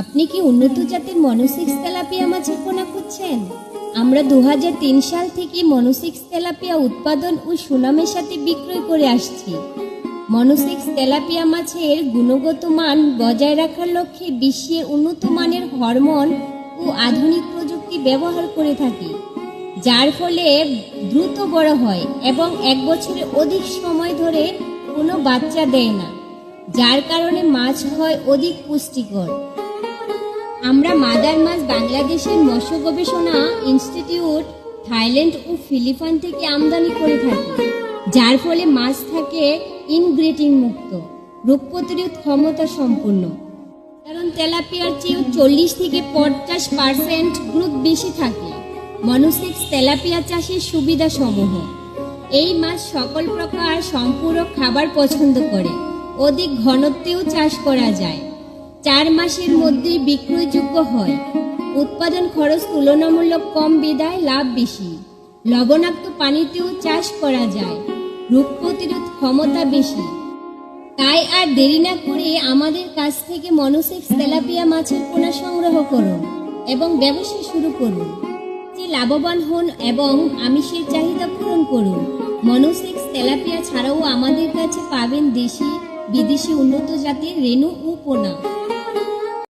আপনি কি উন্নত জাতের মনোসিক্স তেলাপিয়া মাছের পোনা খুঁজছেন? আমরা দু হাজার তিন সাল থেকে মনোসিক্স তেলাপিয়া উৎপাদন ও সুনামের সাথে বিক্রয় করে আসছি। মনোসিক্স তেলাপিয়া মাছের গুণগত মান বজায় রাখার লক্ষ্যে বিশ্বের উন্নত মানের হরমোন ও আধুনিক প্রযুক্তি ব্যবহার করে থাকি, যার ফলে দ্রুত বড় হয় এবং এক বছরের অধিক সময় ধরে কোনো বাচ্চা দেয় না, যার কারণে মাছ হয় অধিক পুষ্টিকর। আমরা মাদার মাছ বাংলাদেশের মৎস্য গবেষণা ইনস্টিটিউট থাইল্যান্ড ও ফিলিপাইন থেকে আমদানি করে থাকি, যার ফলে মাছ থাকে ইনগ্রেটিং মুক্ত, রোগ প্রতিরোধ ক্ষমতা সম্পূর্ণ কারণ তেলাপিয়ার চেয়েও চল্লিশ থেকে পঞ্চাশ পার্সেন্ট গ্রোথ বেশি থাকে। মনোসিক্স তেলাপিয়া চাষের সুবিধা সমূহ। এই মাছ সকল প্রকার সম্পূরক খাবার পছন্দ করে। অধিক ঘনত্বেও চাষ করা যায়। চার মাসের মধ্যে বিক্রয়যোগ্য হয়। উৎপাদন খরচ তুলনামূলক কম, বিদায় লাভ বেশি। লবণাক্ত পানিতেও চাষ করা যায়। রোগ প্রতিরোধ ক্ষমতা বেশি। তাই আর দেরি না করে আমাদের কাছ থেকে মনোসেক্স তেলাপিয়া মাছের পোনা সংগ্রহ করুন এবং ব্যবসা শুরু করুন। যে লাভবান হন এবং আমিষের চাহিদা পূরণ করুন। মনোসেক্স তেলাপিয়া ছাড়াও আমাদের কাছে পাবেন দেশি, বিদেশি উন্নত জাতের রেণু ও পোনা।